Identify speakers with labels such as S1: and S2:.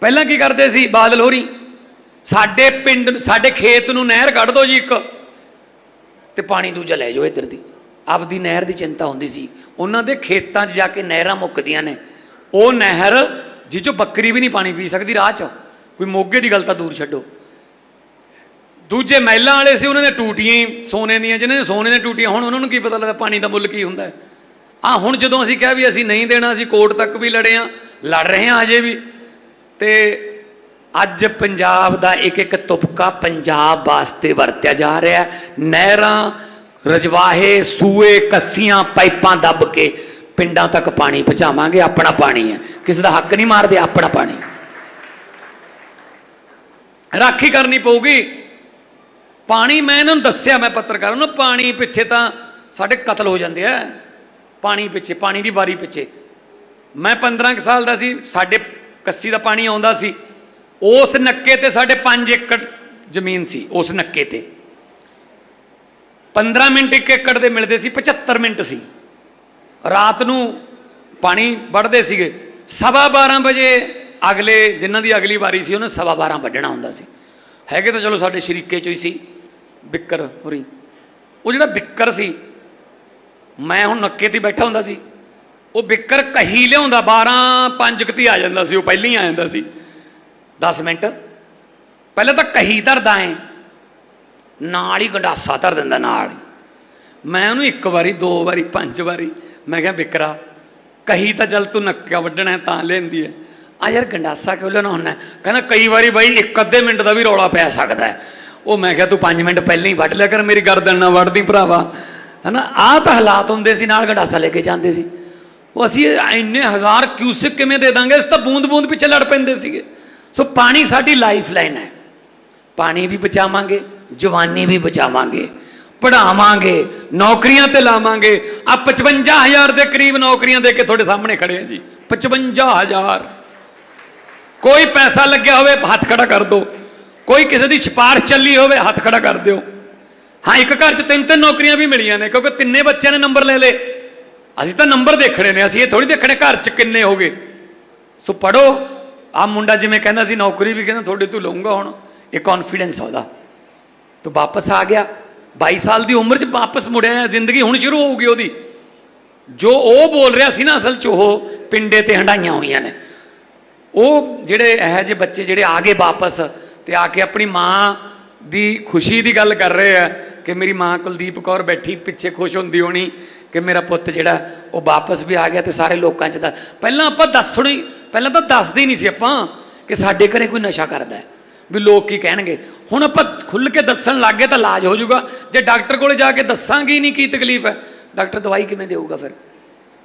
S1: ਪਹਿਲਾਂ ਕੀ ਕਰਦੇ ਸੀ? ਬਾਦਲ ਹੋਰੀ, ਸਾਡੇ ਪਿੰਡ ਸਾਡੇ ਖੇਤ ਨੂੰ ਨਹਿਰ ਕੱਢ ਦਿਓ ਜੀ ਇੱਕ। ਤੇ ਪਾਣੀ ਦੂਜਾ ਲੈ ਜਾਓ ਇੱਧਰ ਦੀ। ਆਪਦੀ ਨਹਿਰ ਦੀ ਚਿੰਤਾ ਹੁੰਦੀ ਸੀ। ਉਹਨਾਂ ਦੇ ਖੇਤਾਂ 'ਚ ਜਾ ਕੇ ਨਹਿਰਾਂ ਮੁੱਕਦੀਆਂ ਨੇ। ਉਹ ਨਹਿਰ ਜਿਹ 'ਚੋਂ ਬੱਕਰੀ ਵੀ ਨਹੀਂ ਪਾਣੀ ਪੀ ਸਕਦੀ ਰਾਹ 'ਚ। ਕੋਈ ਮੋਗੇ ਦੀ ਗੱਲ ਤਾਂ ਦੂਰ ਛੱਡੋ। ਦੂਜੇ ਮਹਿਲਾਂ ਵਾਲੇ ਸੀ, ਉਹਨਾਂ ਨੇ ਟੂਟੀਆਂ ਹੀ ਸੋਨੇ ਦੀਆਂ, ਜਿਹਨਾਂ ਨੇ ਸੋਨੇ ਦੀਆਂ ਟੂਟੀਆਂ, ਹੁਣ ਉਹਨਾਂ ਨੂੰ ਕੀ ਪਤਾ ਲੱਗਦਾ ਪਾਣੀ ਦਾ ਮੁੱਲ ਕੀ ਹੁੰਦਾ ਹੈ। ਆ ਹੁਣ ਜਦੋਂ ਅਸੀਂ ਕਿਹਾ ਵੀ ਅਸੀਂ ਨਹੀਂ ਦੇਣਾ, ਅਸੀਂ ਕੋਰਟ ਤੱਕ ਵੀ ਲੜੇ ਆ ਲੜ ਰਹੇ ਹਾਂ ਅਜੇ ਵੀ। ਤੇ ਅੱਜ ਪੰਜਾਬ ਦਾ ਇੱਕ ਇੱਕ ਤੁਪਕਾ ਪੰਜਾਬ ਵਾਸਤੇ ਵਰਤਿਆ ਜਾ ਰਿਹਾ ਨਹਿਰਾਂ, ਰਜਵਾਹੇ, ਸੂਏ, ਕੱਸੀਆਂ, ਪਾਈਪਾਂ ਦੱਬ ਕੇ ਪਿੰਡਾਂ ਤੱਕ ਪਾਣੀ ਪਹੁੰਚਾਵਾਂਗੇ, ਆਪਣਾ ਪਾਣੀ ਹੈ। ਕਿਸੇ ਦਾ ਹੱਕ ਨਹੀਂ ਮਾਰਦੇ, ਆਪਣਾ ਪਾਣੀ ਰਾਖੀ ਕਰਨੀ ਪਊਗੀ। ਪਾਣੀ ਮੈਂ ਇਹਨਾਂ ਨੂੰ ਦੱਸਿਆ, ਮੈਂ ਪੱਤਰਕਾਰਾਂ ਨੂੰ, ਪਾਣੀ ਪਿੱਛੇ ਤਾਂ ਸਾਡੇ ਕਤਲ ਹੋ ਜਾਂਦੇ ਆ। ਪਾਣੀ ਪਿੱਛੇ, ਪਾਣੀ ਦੀ ਵਾਰੀ ਪਿੱਛੇ। ਮੈਂ 15 ਕੁ ਸਾਲ ਦਾ ਸੀ, ਸਾਡੇ ਕੱਸੀ ਦਾ ਪਾਣੀ ਆਉਂਦਾ ਸੀ, ਉਸ ਨੱਕੇ ਤੇ ਸਾਡੇ 5 ਏਕੜ ਜ਼ਮੀਨ ਸੀ, ਉਸ ਨੱਕੇ ਤੇ। 15 ਮਿੰਟ ਇੱਕ ਏਕੜ ਦੇ ਮਿਲਦੇ ਸੀ 75 ਮਿੰਟ ਸੀ। ਰਾਤ ਨੂੰ ਪਾਣੀ ਵੜਦੇ ਸੀਗੇ। ਸਵਾ 12 ਵਜੇ ਅਗਲੇ, ਜਿਨ੍ਹਾਂ ਦੀ ਅਗਲੀ ਵਾਰੀ ਸੀ, ਉਹਨੇ ਸਵਾ 12 ਵੱਢਣਾ ਹੁੰਦਾ ਸੀ। ਹੈਗੇ ਤਾਂ ਚਲੋ ਸਾਡੇ ਸ਼ਰੀਕੇ ਚੋਂ ਹੀ ਸੀ, ਬਿੱਕਰ ਹੋਰੀ। ਉਹ ਜਿਹੜਾ ਬਿੱਕਰ ਸੀ, ਮੈਂ ਹੁਣ ਨੱਕੇ ਤੇ ਬੈਠਾ ਹੁੰਦਾ ਸੀ ਉਹ ਬਿੱਕਰ ਕਹੀ ਲਿਆਉਂਦਾ 12 5 ਕਤੀ ਆ ਜਾਂਦਾ ਸੀ, ਉਹ ਪਹਿਲਾਂ ਹੀ ਆ ਜਾਂਦਾ ਸੀ। 10 ਮਿੰਟ। ਪਹਿਲਾਂ ਤਾਂ ਕਹੀ ਧਰਦਾ ਏ ਨਾਲ ਹੀ ਗੰਡਾਸਾ ਧਰ ਦਿੰਦਾ ਨਾਲ ਹੀ। ਮੈਂ ਉਹਨੂੰ ਇੱਕ ਵਾਰੀ, ਦੋ ਵਾਰੀ, ਪੰਜ ਵਾਰੀ, ਮੈਂ ਕਿਹਾ, ਬਿਕਰਾ, ਕਹੀ ਤਾਂ ਜਲ ਤੂੰ ਨੱਕਾ ਵੱਢਣਾ, ਤਾਂ ਲੈਂਦੀ ਹੈ ਆ ਯਾਰ ਗੰਡਾਸਾ ਕਿਉਂ ਲੈਣਾ ਹੁੰਦਾ? ਕਹਿੰਦਾ, ਕਈ ਵਾਰੀ ਬਾਈ ਇੱਕ ਅੱਧੇ ਮਿੰਟ ਦਾ ਵੀ ਰੌਲਾ ਪੈ ਸਕਦਾ ਉਹ ਮੈਂ ਕਿਹਾ, ਤੂੰ 5 ਮਿੰਟ ਪਹਿਲਾਂ ਹੀ ਵੱਢ ਲਿਆ ਕਰ, ਮੇਰੀ ਗਰਦਨ ਨਾ ਵੱਢਦੀ, ਭਰਾਵਾ। ਹਨਾ, ਆਹ ਤਾਂ ਹਾਲਾਤ ਹੁੰਦੇ ਸੀ, ਨਾਲ ਗੰਡਾਸਾ ਲੈ ਕੇ ਜਾਂਦੇ ਸੀ। ਉਹ ਅਸੀਂ ਇੰਨੇ ਹਜ਼ਾਰ ਕਿਊਸਿਕ ਕਿਵੇਂ ਦੇ ਦਾਂਗੇ ਇਸ ਤਾਂ ਬੂੰਦ ਬੂੰਦ ਪਿੱਛੇ ਲੜ ਪੈਂਦੇ ਸੀਗੇ ਸੋ ਪਾਣੀ ਸਾਡੀ ਲਾਈਫ ਲਾਈਨ ਹੈ ਪਾਣੀ ਵੀ ਬਚਾਵਾਂਗੇ ਜਵਾਨੀ ਵੀ ਬਚਾਵਾਂਗੇ ਪੜਾਵਾਂਗੇ ਨੌਕਰੀਆਂ ਤੇ ਲਾਵਾਂਗੇ ਆ 55000 ਦੇ ਕਰੀਬ ਨੌਕਰੀਆਂ ਦੇ ਕੇ ਤੁਹਾਡੇ ਸਾਹਮਣੇ ਖੜੇ ਆ ਜੀ 55000 ਕੋਈ ਪੈਸਾ ਲੱਗਿਆ ਹੋਵੇ ਹੱਥ ਖੜਾ ਕਰ ਦਿਓ ਕੋਈ ਕਿਸੇ ਦੀ ਸਿਫਾਰਿਸ਼ ਚੱਲੀ ਹੋਵੇ ਹੱਥ ਖੜਾ ਕਰ ਦਿਓ ਹਾਂ ਇੱਕ ਘਰ 'ਚ ਤਿੰਨ ਤਿੰਨ ਨੌਕਰੀਆਂ ਵੀ ਮਿਲੀਆਂ ਨੇ ਕਿਉਂਕਿ ਤਿੰਨੇ ਬੱਚਿਆਂ ਨੇ ਨੰਬਰ ਲੈ ਲਏ ਅਸੀਂ ਤਾਂ ਨੰਬਰ ਦੇਖਣੇ ਨੇ, ਅਸੀਂ ਇਹ ਥੋੜੀ ਦੇਖਣੇ ਘਰ 'ਚ ਕਿੰਨੇ ਹੋ ਗਏ। ਸੋ ਪੜੋ ਆ ਮੁੰਡਾ ਜਿਵੇਂ ਕਹਿੰਦਾ ਸੀ, ਨੌਕਰੀ ਵੀ ਕਹਿੰਦਾ, ਤੁਹਾਡੇ ਤੋਂ ਲਊਂਗਾ ਹੁਣ, ਇਹ ਕੌਨਫੀਡੈਂਸ ਉਹਦਾ। ਤੋ ਵਾਪਸ ਆ ਗਿਆ 22 ਸਾਲ ਦੀ ਉਮਰ 'ਚ ਵਾਪਸ ਮੁੜਿਆ, ਜ਼ਿੰਦਗੀ ਹੁਣ ਸ਼ੁਰੂ ਹੋਊਗੀ ਉਹਦੀ। ਜੋ ਉਹ ਬੋਲ ਰਿਹਾ ਸੀ ਨਾ ਅਸਲ 'ਚ, ਉਹ ਪਿੰਡੇ ਤੇ ਹੰਡਾਈਆਂ ਹੋਈਆਂ ਨੇ। ਉਹ ਜਿਹੜੇ ਇਹੋ ਜਿਹੇ ਬੱਚੇ ਜਿਹੜੇ ਆ ਗਏ ਵਾਪਸ ਤੇ ਆ ਕੇ ਆਪਣੀ ਮਾਂ ਦੀ ਖੁਸ਼ੀ ਦੀ ਗੱਲ ਕਰ ਰਹੇ ਆ ਕਿ ਮੇਰੀ ਮਾਂ ਕੁਲਦੀਪ ਕੌਰ ਬੈਠੀ, ਪਿੱਛੇ ਖੁਸ਼ ਹੁੰਦੀ ਹੋਣੀ। ਕਿ ਮੇਰਾ ਪੁੱਤ ਜਿਹੜਾ, ਉਹ ਵਾਪਸ ਵੀ ਆ ਗਿਆ ਤੇ ਸਾਰੇ ਲੋਕਾਂ 'ਚ ਤਾਂ ਪਹਿਲਾਂ ਆਪਾਂ ਦੱਸ ਹੀ ਪਹਿਲਾਂ ਤਾਂ ਦੱਸਦੇ ਨਹੀਂ ਸੀ ਆਪਾਂ ਕਿ ਸਾਡੇ ਘਰੇ ਕੋਈ ਨਸ਼ਾ ਕਰਦਾ ਵੀ ਲੋਕ ਕੀ ਕਹਿਣਗੇ? ਹੁਣ ਆਪਾਂ ਖੁੱਲ ਕੇ ਦੱਸਣ ਲੱਗ ਗਏ ਤਾਂ ਇਲਾਜ ਹੋ ਜਾਊਗਾ। ਜੇ ਡਾਕਟਰ ਕੋਲੇ ਜਾ ਕੇ ਦੱਸਾਂਗੇ ਨਹੀਂ ਕੀ ਤਕਲੀਫ ਹੈ। ਡਾਕਟਰ ਦਵਾਈ ਕਿਵੇਂ ਦੇਊਗਾ ਫਿਰ?